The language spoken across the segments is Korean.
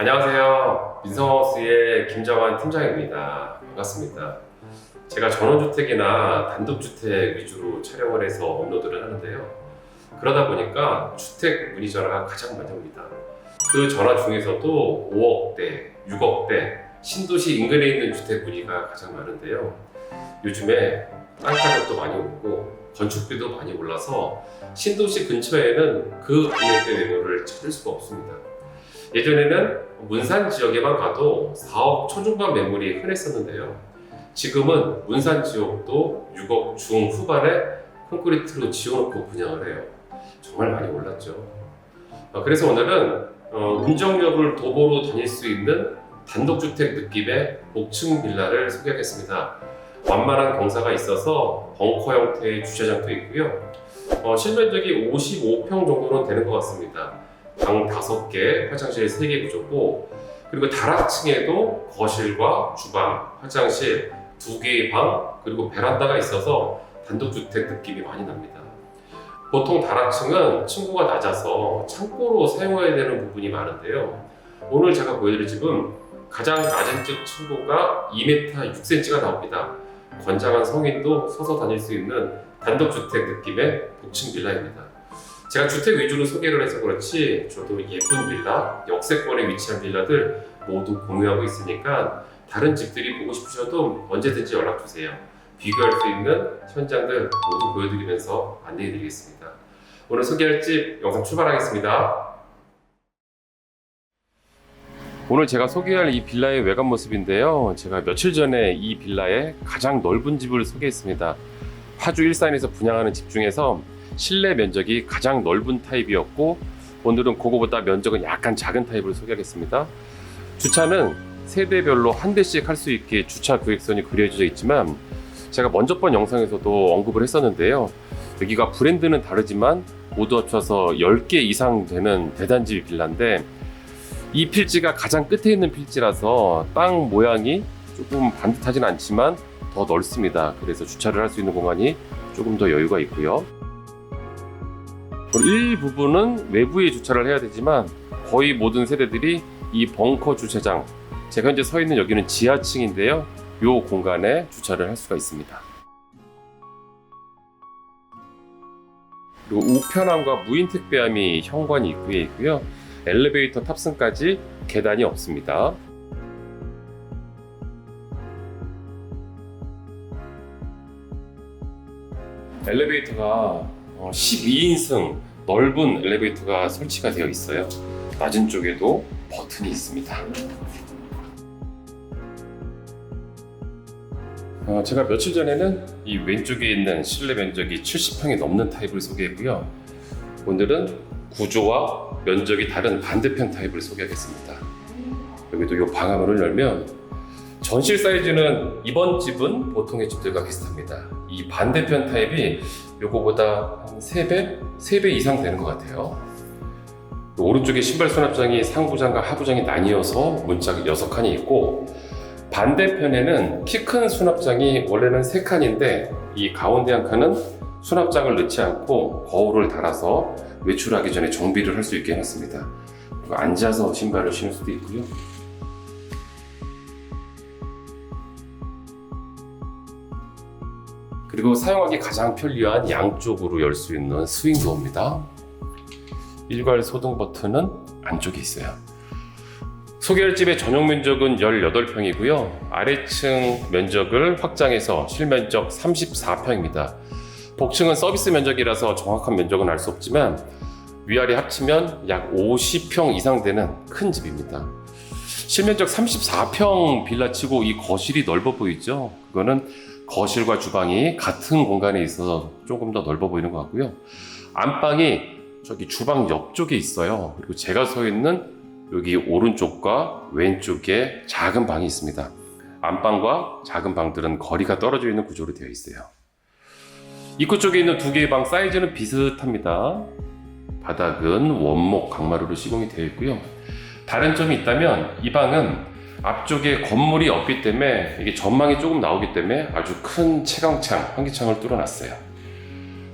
안녕하세요. 민성하우스의 김정환 팀장입니다. 반갑습니다. 제가 전원주택이나 단독주택 위주로 촬영을 해서 업로드를 하는데요. 그러다 보니까 주택 문의 전화가 가장 많이 옵니다. 그 전화 중에서도 5억대, 6억대, 신도시 인근에 있는 주택 문의가 가장 많은데요. 요즘에 땅 가격도 많이 오르고 건축비도 많이 올라서 신도시 근처에는 그 금액대 매물을 찾을 수가 없습니다. 예전에는 문산 지역에만 가도 4억 초중반 매물이 흔했었는데요. 지금은 문산 지역도 6억 중후반에 콘크리트로 지어놓고 분양을 해요. 정말 많이 올랐죠. 어, 그래서 오늘은 어, 운정역을 도보로 다닐 수 있는 단독주택 느낌의 복층 빌라를 소개하겠습니다. 완만한 경사가 있어서 벙커 형태의 주차장도 있고요. 어, 실면적이 55평 정도는 되는 것 같습니다. 방 5개, 화장실 3개 구조고 그리고 다락층에도 거실과 주방, 화장실 2개의 방 그리고 베란다가 있어서 단독주택 느낌이 많이 납니다. 보통 다락층은 층고가 낮아서 창고로 사용해야 되는 부분이 많은데요. 오늘 제가 보여드릴 집은 가장 낮은 쪽 층고가 2m 6cm가 나옵니다. 건장한 성인도 서서 다닐 수 있는 단독주택 느낌의 복층 빌라입니다. 제가 주택 위주로 소개를 해서 그렇지 저도 예쁜 빌라, 역세권에 위치한 빌라들 모두 공유하고 있으니까 다른 집들이 보고 싶으셔도 언제든지 연락 주세요. 비교할 수 있는 현장들 모두 보여드리면서 안내해 드리겠습니다. 오늘 소개할 집 영상 출발하겠습니다. 오늘 제가 소개할 이 빌라의 외관 모습인데요. 제가 며칠 전에 이 빌라의 가장 넓은 집을 소개했습니다. 파주 일산에서 분양하는 집 중에서 실내 면적이 가장 넓은 타입이었고 오늘은 그거보다 면적은 약간 작은 타입을 소개하겠습니다. 주차는 세대별로 한 대씩 할 수 있게 주차 구획선이 그려져 있지만 제가 먼저 번 영상에서도 언급을 했었는데요. 여기가 브랜드는 다르지만 모두 합쳐서 10개 이상 되는 대단지 빌라인데 이 필지가 가장 끝에 있는 필지라서 땅 모양이 조금 반듯하진 않지만 더 넓습니다. 그래서 주차를 할 수 있는 공간이 조금 더 여유가 있고요. 일부분은 외부에 주차를 해야 되지만 거의 모든 세대들이 이 벙커 주차장 제가 현재 서 있는 여기는 지하층인데요. 이 공간에 주차를 할 수가 있습니다. 그리고 우편함과 무인 택배함이 현관이 입구에 있고요. 엘리베이터 탑승까지 계단이 없습니다. 엘리베이터가 12인승 넓은 엘리베이터가 설치가 되어 있어요. 낮은 쪽에도 버튼이 있습니다. 어, 제가 며칠 전에는 이 왼쪽에 있는 실내 면적이 70평이 넘는 타입을 소개했고요. 오늘은 구조와 면적이 다른 반대편 타입을 소개하겠습니다. 여기도 이 방화문을 열면 전실 사이즈는 이번 집은 보통의 집들과 비슷합니다. 이 반대편 타입이 요거보다 한 3배? 3배 이상 되는 것 같아요. 오른쪽에 신발 수납장이 상부장과 하부장이 나뉘어서 문짝이 6칸이 있고 반대편에는 키 큰 수납장이 원래는 3칸인데 이 가운데 한 칸은 수납장을 넣지 않고 거울을 달아서 외출하기 전에 정비를 할 수 있게 해놨습니다. 앉아서 신발을 신을 수도 있고요. 그리고 사용하기 가장 편리한 양쪽으로 열 수 있는 스윙 도어입니다. 일괄 소등 버튼은 안쪽에 있어요. 소개할 집의 전용 면적은 18평이고요. 아래층 면적을 확장해서 실면적 34평입니다. 복층은 서비스 면적이라서 정확한 면적은 알 수 없지만 위아래 합치면 약 50평 이상 되는 큰 집입니다. 실면적 34평 빌라 치고 이 거실이 넓어 보이죠? 그거는 거실과 주방이 같은 공간에 있어서 조금 더 넓어 보이는 것 같고요. 안방이 저기 주방 옆쪽에 있어요. 그리고 제가 서 있는 여기 오른쪽과 왼쪽에 작은 방이 있습니다. 안방과 작은 방들은 거리가 떨어져 있는 구조로 되어 있어요. 입구 쪽에 있는 두 개의 방 사이즈는 비슷합니다. 바닥은 원목 강마루로 시공이 되어 있고요. 다른 점이 있다면 이 방은 앞쪽에 건물이 없기 때문에 이게 전망이 조금 나오기 때문에 아주 큰 채광창, 환기창을 뚫어놨어요.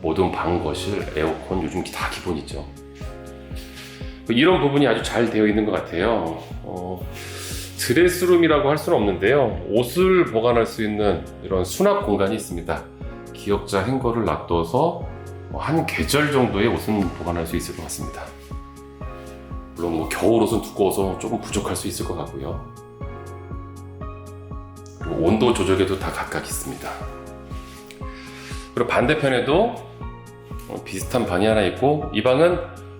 모든 방, 거실, 에어컨 요즘 다 기본이죠. 뭐 이런 부분이 아주 잘 되어 있는 것 같아요. 어, 드레스룸이라고 할 수는 없는데요. 옷을 보관할 수 있는 이런 수납 공간이 있습니다. 기역자 행거를 놔둬서 한 계절 정도의 옷은 보관할 수 있을 것 같습니다. 물론 뭐 겨울 옷은 두꺼워서 조금 부족할 수 있을 것 같고요. 그리고 온도 조절에도 다 각각 있습니다. 그리고 반대편에도 어, 비슷한 방이 하나 있고 이 방은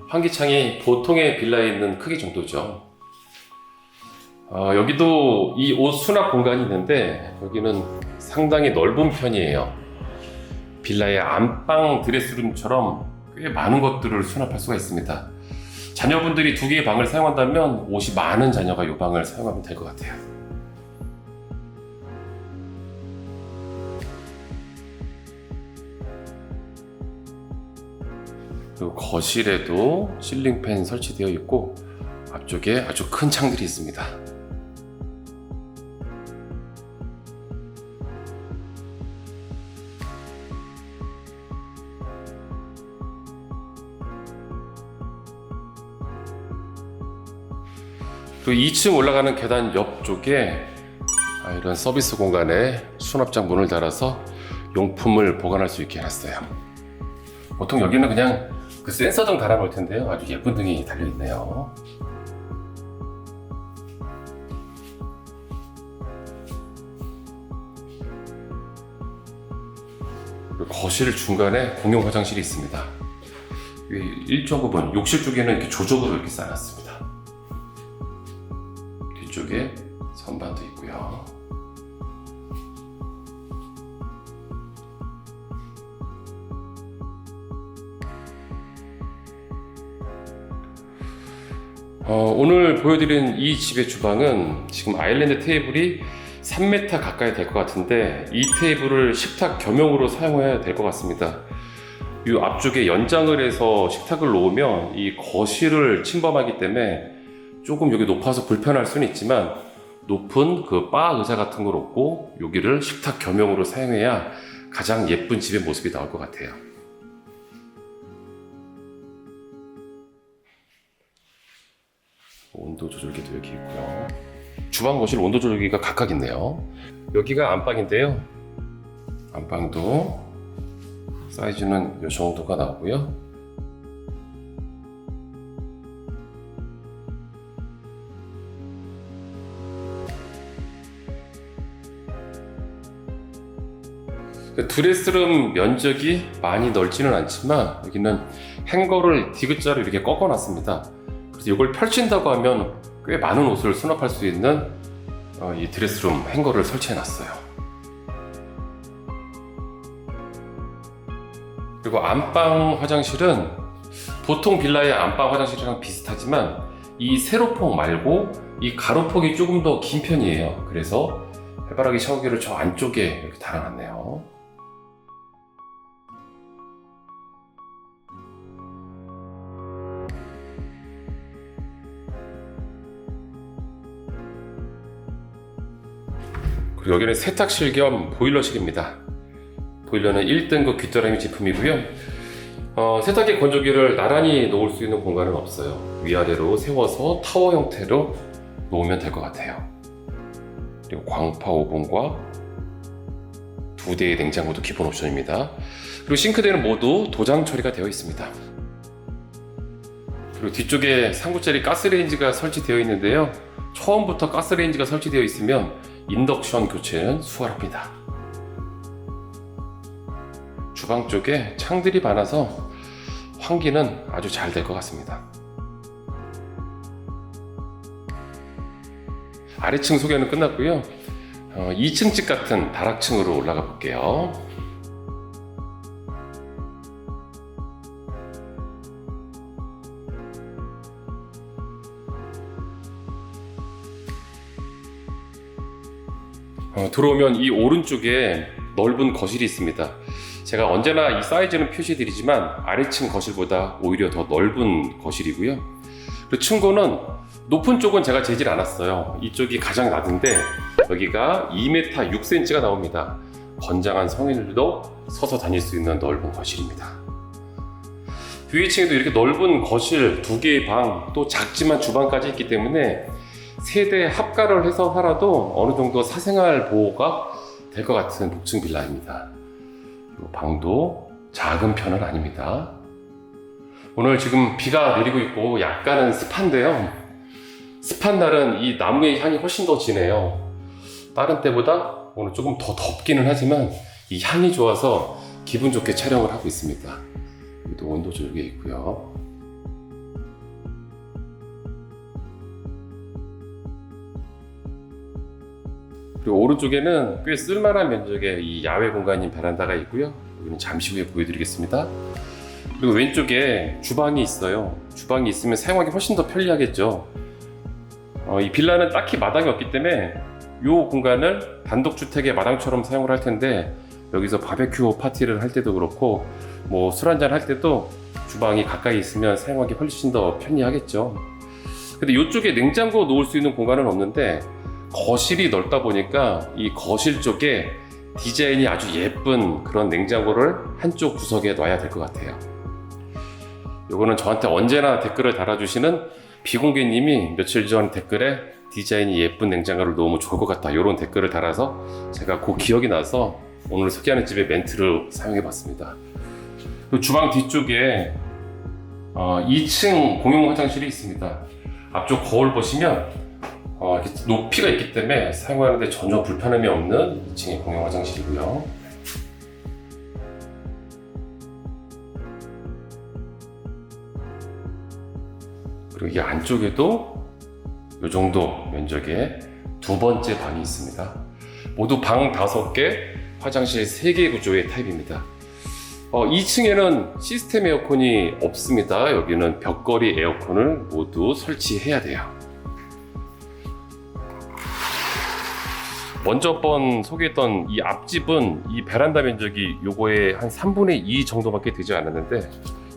환기창이 보통의 빌라에 있는 크기 정도죠. 어, 여기도 이 옷 수납 공간이 있는데 여기는 상당히 넓은 편이에요. 빌라의 안방 드레스룸처럼 꽤 많은 것들을 수납할 수가 있습니다. 자녀분들이 두 개의 방을 사용한다면 옷이 많은 자녀가 이 방을 사용하면 될 것 같아요. 그리고 거실에도 실링팬 설치되어 있고 앞쪽에 아주 큰 창들이 있습니다. 그리고 2층 올라가는 계단 옆쪽에 아, 이런 서비스 공간에 수납장 문을 달아서 용품을 보관할 수 있게 해놨어요. 보통 여기는 그냥 그 센서 등 달아놓을 텐데요. 아주 예쁜 등이 달려있네요. 거실 중간에 공용 화장실이 있습니다. 이 일정 부분 욕실 쪽에는 이렇게 조적으로 이렇게 쌓아놨습니다. 어, 오늘 보여드린 이 집의 주방은 지금 아일랜드 테이블이 3m 가까이 될 것 같은데 이 테이블을 식탁 겸용으로 사용해야 될 것 같습니다. 이 앞쪽에 연장을 해서 식탁을 놓으면 이 거실을 침범하기 때문에 조금 여기 높아서 불편할 수는 있지만 높은 그 바 의자 같은 걸 놓고 여기를 식탁 겸용으로 사용해야 가장 예쁜 집의 모습이 나올 것 같아요. 온도 조절기도 여기 있고요. 주방 거실 온도 조절기가 각각 있네요. 여기가 안방인데요. 안방도 사이즈는 이 정도가 나오고요. 그 드레스룸 면적이 많이 넓지는 않지만 여기는 행거를 디귿자로 이렇게 꺾어놨습니다. 이걸 펼친다고 하면 꽤 많은 옷을 수납할 수 있는 어, 이 드레스룸 행거를 설치해 놨어요. 그리고 안방 화장실은 보통 빌라의 안방 화장실이랑 비슷하지만 이 세로폭 말고 이 가로폭이 조금 더 긴 편이에요. 그래서 해바라기 샤워기를 저 안쪽에 이렇게 달아놨네요. 그리고 여기는 세탁실 겸 보일러실입니다. 보일러는 1등급 귀뚜라미 제품이고요. 어, 세탁기 건조기를 나란히 놓을 수 있는 공간은 없어요. 위아래로 세워서 타워 형태로 놓으면 될 것 같아요. 그리고 광파 오븐과 두 대의 냉장고도 기본 옵션입니다. 그리고 싱크대는 모두 도장 처리가 되어 있습니다. 그리고 뒤쪽에 3구짜리 가스레인지가 설치되어 있는데요. 처음부터 가스레인지가 설치되어 있으면 인덕션 교체는 수월합니다. 주방 쪽에 창들이 많아서 환기는 아주 잘 될 것 같습니다. 아래층 소개는 끝났고요. 어, 2층 집 같은 다락층으로 올라가 볼게요. 어, 들어오면 이 오른쪽에 넓은 거실이 있습니다. 제가 언제나 이 사이즈는 표시드리지만 아래층 거실보다 오히려 더 넓은 거실이고요. 그리고 층고는 높은 쪽은 제가 재질 않았어요. 이쪽이 가장 낮은데 여기가 2m 6cm가 나옵니다. 건장한 성인들도 서서 다닐 수 있는 넓은 거실입니다. 위에 층에도 이렇게 넓은 거실 두 개의 방, 또 작지만 주방까지 있기 때문에 세대 합가를 해서 살아도 어느 정도 사생활 보호가 될 것 같은 복층 빌라입니다. 이 방도 작은 편은 아닙니다. 오늘 지금 비가 내리고 있고 약간은 습한데요. 습한 날은 이 나무의 향이 훨씬 더 진해요. 다른 때보다 오늘 조금 더 덥기는 하지만 이 향이 좋아서 기분 좋게 촬영을 하고 있습니다. 여기도 온도 조절기 있고요. 그리고 오른쪽에는 꽤 쓸만한 면적의 이 야외 공간인 베란다가 있고요. 여기는 잠시 후에 보여드리겠습니다. 그리고 왼쪽에 주방이 있어요. 주방이 있으면 사용하기 훨씬 더 편리하겠죠. 어, 이 빌라는 딱히 마당이 없기 때문에 이 공간을 단독주택의 마당처럼 사용을 할 텐데 여기서 바베큐 파티를 할 때도 그렇고 뭐 술 한잔 할 때도 주방이 가까이 있으면 사용하기 훨씬 더 편리하겠죠. 근데 이쪽에 냉장고 놓을 수 있는 공간은 없는데 거실이 넓다 보니까 이 거실 쪽에 디자인이 아주 예쁜 그런 냉장고를 한쪽 구석에 놔야 될 것 같아요. 요거는 저한테 언제나 댓글을 달아주시는 비공개님이 며칠 전 댓글에 디자인이 예쁜 냉장고를 놓으면 좋을 것 같다 이런 댓글을 달아서 제가 그 기억이 나서 오늘 소개하는 집의 멘트를 사용해 봤습니다. 그 주방 뒤쪽에 어, 2층 공용 화장실이 있습니다. 앞쪽 거울 보시면 어, 높이가 있기 때문에 사용하는데 전혀 불편함이 없는 2층의 공용 화장실이고요. 그리고 이 안쪽에도 이 정도 면적의 두 번째 방이 있습니다. 모두 방 다섯 개, 화장실 세개 구조의 타입입니다. 어, 2층에는 시스템 에어컨이 없습니다. 여기는 벽걸이 에어컨을 모두 설치해야 돼요. 먼저 번 소개했던 이 앞집은 이 베란다 면적이 요거의 한 3분의 2 정도밖에 되지 않았는데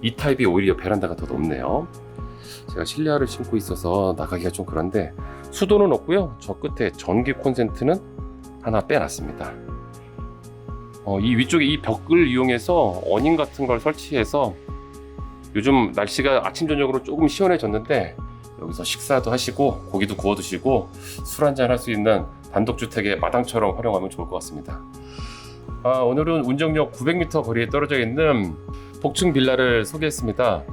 이 타입이 오히려 베란다가 더 높네요. 제가 실내화를 신고 있어서 나가기가 좀 그런데 수도는 없고요. 저 끝에 전기 콘센트는 하나 빼놨습니다. 어, 이 위쪽에 이 벽을 이용해서 어닝 같은 걸 설치해서 요즘 날씨가 아침 저녁으로 조금 시원해졌는데 여기서 식사도 하시고 고기도 구워 드시고 술 한잔 할 수 있는 단독주택의 마당처럼 활용하면 좋을 것 같습니다. 아, 오늘은 운정역 900m 거리에 떨어져 있는 복층 빌라를 소개했습니다.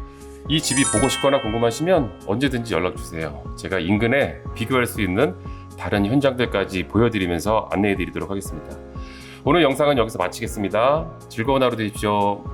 이 집이 보고 싶거나 궁금하시면 언제든지 연락 주세요. 제가 인근에 비교할 수 있는 다른 현장들까지 보여드리면서 안내해 드리도록 하겠습니다. 오늘 영상은 여기서 마치겠습니다. 즐거운 하루 되십시오.